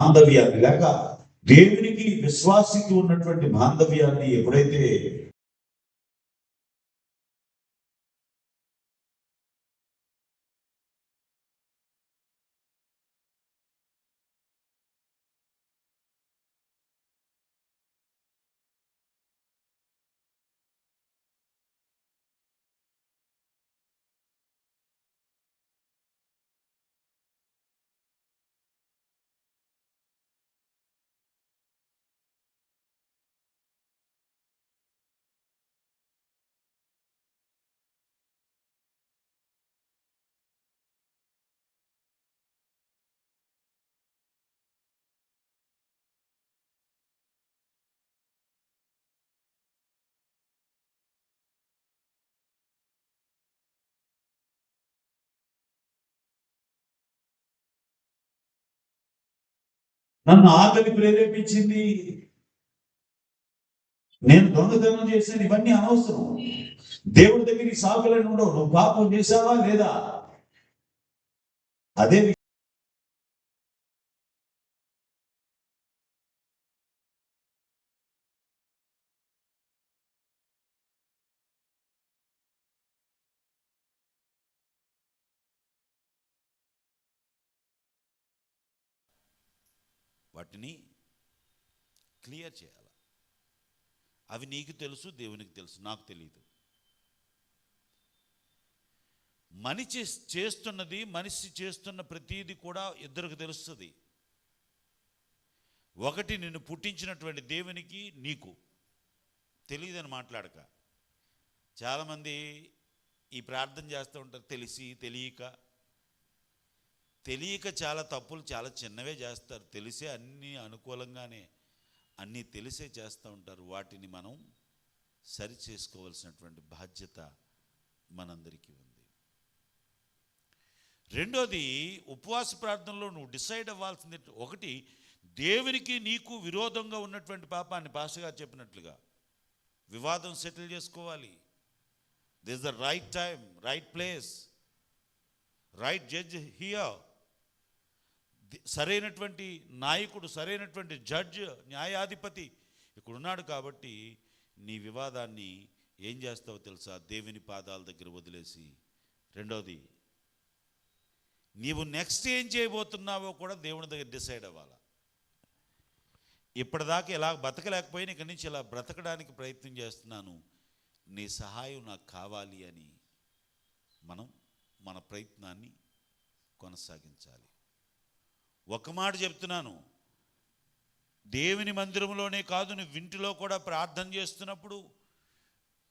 బాంధవ్యాన్ని లేక దేవునికి విశ్వాసికి ఉన్నటువంటి బాంధవ్యాన్ని ఎప్పుడైతే నన్ను ఆకలి ప్రేరేపించింది. నేను దొంగతనం చేశాను ఇవన్నీ అనవసరం. దేవుడి దగ్గరికి సాకులని ఉండవు. నువ్వు పాపం చేశావా లేదా? అదే వాటిని క్లియర్ చేయాలి? అవి నీకు తెలుసు దేవునికి తెలుసు నాకు తెలియదు మనిషి చేస్తున్నది మనిషి చేస్తున్న ప్రతీది కూడా ఇద్దరికి తెలుస్తుంది. ఒకటి నిన్ను పుట్టించినటువంటి దేవునికి నీకు. తెలియదని మాట్లాడక. చాలామంది ఈ ప్రార్థన చేస్తూ ఉంటారు తెలిసి తెలియక. తెలియక చాలా తప్పులు చాలా చిన్నవే చేస్తారు. తెలిసే అన్నీ అనుకూలంగానే అన్నీ తెలిసే చేస్తూ ఉంటారు. వాటిని మనం సరి చేసుకోవాల్సినటువంటి బాధ్యత మనందరికీ ఉంది. రెండోది ఉపవాస ప్రార్థనలో నువ్వు డిసైడ్ అవ్వాల్సింది ఒకటి దేవునికి నీకు విరోధంగా ఉన్నటువంటి పాపాన్ని పాస్టర్ చెప్పినట్లుగా వివాదం సెటిల్ చేసుకోవాలి. This the right time right place right judge here. సరైనటువంటి నాయకుడు సరైనటువంటి జడ్జ్ న్యాయాధిపతి ఇక్కడున్నాడు కాబట్టి నీ వివాదాన్ని ఏం చేస్తావో తెలుసా? దేవుని పాదాల దగ్గర వదిలేసి. రెండోది నీవు నెక్స్ట్ ఏం చేయబోతున్నావో కూడా దేవుని దగ్గర డిసైడ్ అవ్వాలి. ఇప్పటిదాకా ఇలా బతకలేకపోయినా ఇక్కడి నుంచి ఇలా బ్రతకడానికి ప్రయత్నం చేస్తున్నాను. నీ సహాయం నాకు కావాలి అని మనం మన ప్రయత్నాన్ని కొనసాగించాలి. ఒక మాట చెప్తున్నాను. దేవుని మందిరంలోనే కాదు నువ్వు ఇంటిలో కూడా ప్రార్థన చేస్తున్నప్పుడు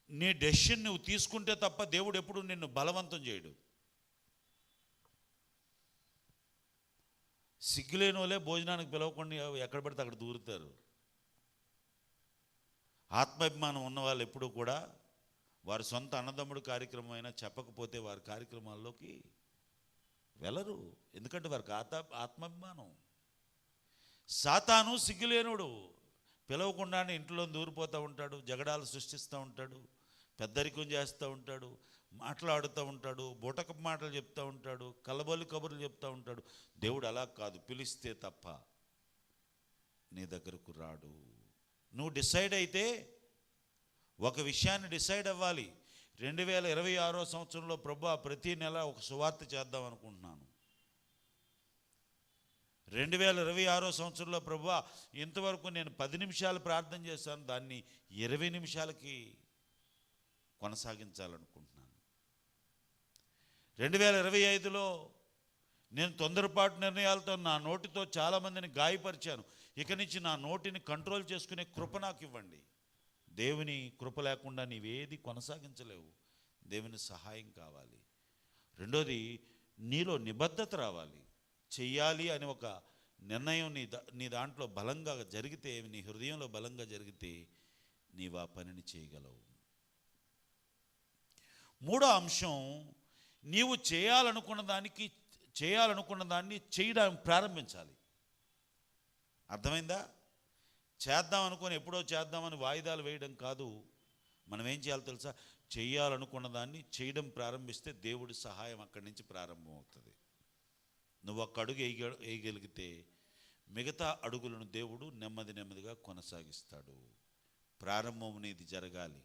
నీ డెసిషన్ నువ్వు తీసుకుంటే తప్ప దేవుడు ఎప్పుడు నిన్ను బలవంతం చేయడు. సిగ్గులేని వాళ్ళే భోజనానికి పిలవకుండా ఎక్కడ పడితే అక్కడ దూరుతారు. ఆత్మాభిమానం ఉన్న వాళ్ళు ఎప్పుడూ కూడా వారి సొంత అన్నదమ్ముడు కార్యక్రమం అయినా చెప్పకపోతే వారి కార్యక్రమాల్లోకి వెళ్ళరు. ఎందుకంటే వారికి ఆత్మ ఆత్మాభిమానం. సాతాను సిగ్గులేనుడు. పిలవకుండానే ఇంట్లో దూరిపోతూ ఉంటాడు జగడాలు సృష్టిస్తూ ఉంటాడు పెద్దరికం చేస్తూ ఉంటాడు మాట్లాడుతూ ఉంటాడు బుటక మాటలు చెప్తూ ఉంటాడు కలబోలి కబుర్లు చెప్తూ ఉంటాడు. దేవుడు అలా కాదు పిలిస్తే తప్ప నీ దగ్గరకు రాడు. నువ్వు డిసైడ్ అయితే ఒక విషయాన్ని డిసైడ్ అవ్వాలి. రెండు వేల ఇరవై ఆరో సంవత్సరంలో ప్రభు ప్రతి నెల ఒక సువార్త చేద్దాం అనుకుంటున్నాను. రెండు వేల ఇరవై ఆరో సంవత్సరంలో ప్రభా ఇంతవరకు నేను పది నిమిషాలు ప్రార్థన చేశాను దాన్ని ఇరవై నిమిషాలకి కొనసాగించాలనుకుంటున్నాను. రెండు వేల ఇరవై ఐదులో నేను తొందరపాటు నిర్ణయాలతో నా నోటితో చాలామందిని గాయపరిచాను. ఇక నుంచి నా నోటిని కంట్రోల్ చేసుకునే కృప నాకు ఇవ్వండి. దేవుని కృప లేకుండా నీవేది కొనసాగించలేవు. దేవుని సహాయం కావాలి. రెండోది నీలో నిబద్ధత రావాలి. చెయ్యాలి అని ఒక నిర్ణయం నీ దా నీ దాంట్లో బలంగా జరిగితే నీ హృదయంలో బలంగా జరిగితే నీవు ఆ పనిని చేయగలవు. మూడో అంశం నీవు చేయాలనుకున్న దానికి చేయాలనుకున్న దాన్ని చేయడం ప్రారంభించాలి. అర్థమైందా? చేద్దాం అనుకొని ఎప్పుడో చేద్దామని వాయిదాలు వేయడం కాదు. మనం ఏం చేయాలో తెలుసా? చేయాలనుకున్న దాన్ని చేయడం ప్రారంభిస్తే దేవుడి సహాయం అక్కడి నుంచి ప్రారంభమవుతుంది. నువ్వు ఒక్క అడుగు వేయగ వేయగలిగితే మిగతా అడుగులను దేవుడు నెమ్మది నెమ్మదిగా కొనసాగిస్తాడు. ప్రారంభం అనేది జరగాలి.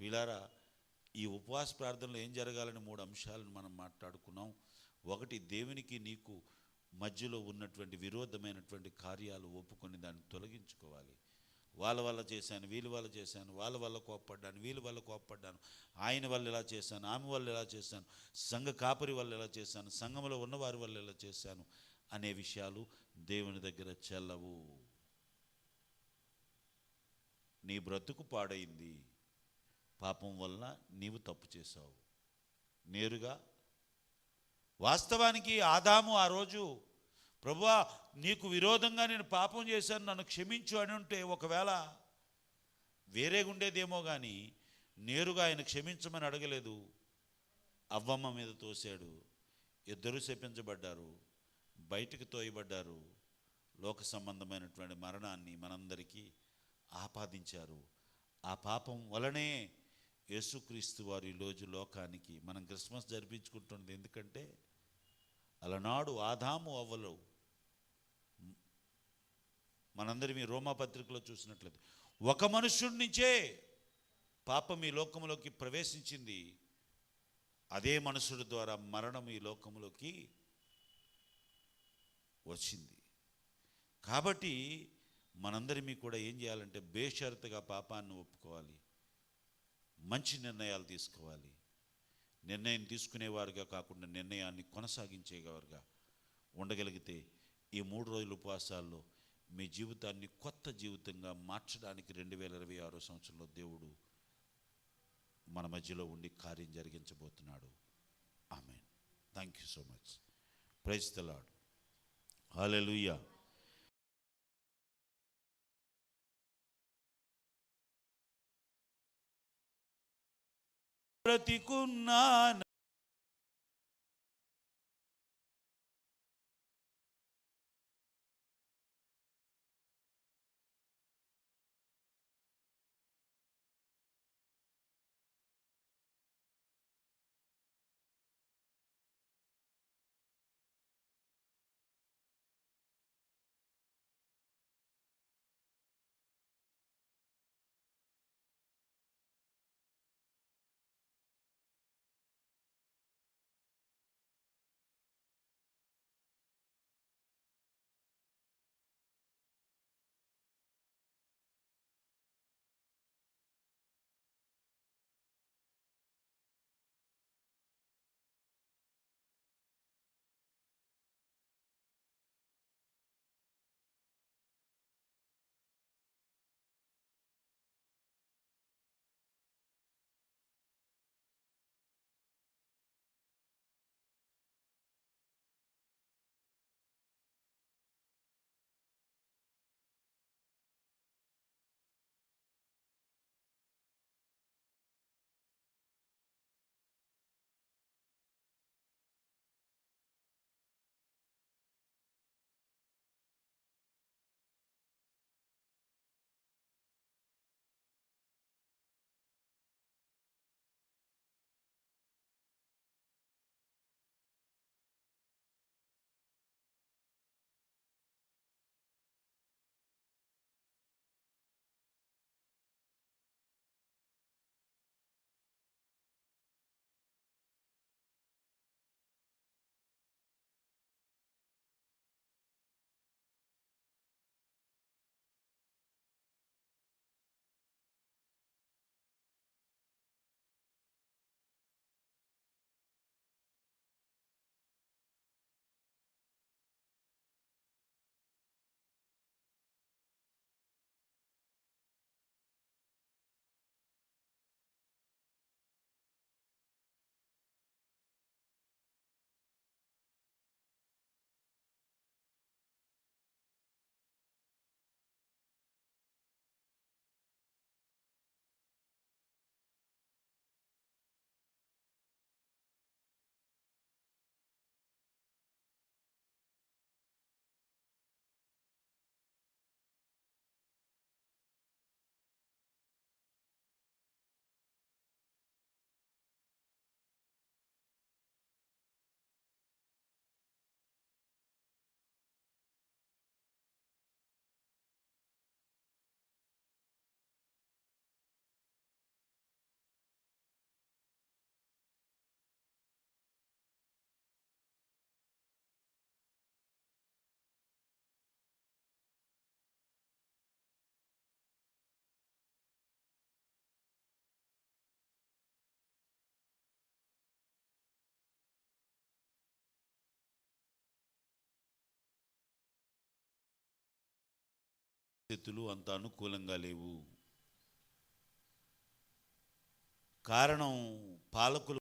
పిల్లారా ఈ ఉపవాస ప్రార్థనలో ఏం జరగాలని మూడు అంశాలను మనం మాట్లాడుకున్నాం. ఒకటి దేవునికి నీకు మధ్యలో ఉన్నటువంటి విరోధమైనటువంటి కార్యాలు ఒప్పుకొని దాన్ని తొలగించుకోవాలి. వాళ్ళ వల్ల చేశాను వీళ్ళ వల్ల చేశాను వాళ్ళ వల్ల కోప్పడ్డాను వీళ్ళ వల్ల కోప్పడ్డాను ఆయన వల్ల ఇలా చేశాను ఆమె వల్ల ఇలా చేశాను సంఘ కాపరి వల్ల ఇలా చేశాను సంఘంలో ఉన్నవారి వల్ల ఇలా చేశాను అనే విషయాలు దేవుని దగ్గర చెల్లవు. నీ బ్రతుకు పాడైంది. పాపం వల్ల నీవు తప్పు చేశావు. నేరుగా వాస్తవానికి ఆదాము ఆ రోజు ప్రభువా నీకు విరోధంగా నేను పాపం చేశాను నన్ను క్షమించు అని ఉంటే ఒకవేళ వేరే ఉండేదేమో కానీ నేరుగా ఆయన క్షమించమని అడగలేదు. అవ్వమ్మ మీద తోశాడు. ఇద్దరు శపించబడ్డారు. బయటికి తోయబడ్డారు. లోక సంబంధమైనటువంటి మరణాన్ని మనందరికీ ఆపాదించారు. ఆ పాపం వలనే యేసుక్రీస్తు వారి రోజు లోకానికి మనం క్రిస్మస్ జరిపించుకుంటుంది ఎందుకంటే అలనాడు ఆదాము అవ్వలు మనందరి మీ రోమా పత్రికలో చూసినట్లయితే ఒక మనుషుడి నుంచే పాపం ఈ లోకంలోకి ప్రవేశించింది. అదే మనుషుడి ద్వారా మరణం ఈ లోకంలోకి వచ్చింది. కాబట్టి మనందరిమీ కూడా ఏం చేయాలంటే బేషరతుగా పాపాన్ని ఒప్పుకోవాలి. మంచి నిర్ణయాలు తీసుకోవాలి. నిర్ణయం తీసుకునేవారుగా కాకుండా నిర్ణయాన్ని కొనసాగించేవారుగా ఉండగలిగితే ఈ మూడు రోజుల ఉపవాసాల్లో మీ జీవితాన్ని కొత్త జీవితంగా మార్చడానికి రెండు వేల ఇరవై ఆరో సంవత్సరంలో దేవుడు మన మధ్యలో ఉండి కార్యం జరిగించబోతున్నాడు. ఆమె thank you so much praise the Lord బ్రతికున్నాను పరిస్థితులు అంత అనుకూలంగా లేవు. కారణం పాలకులు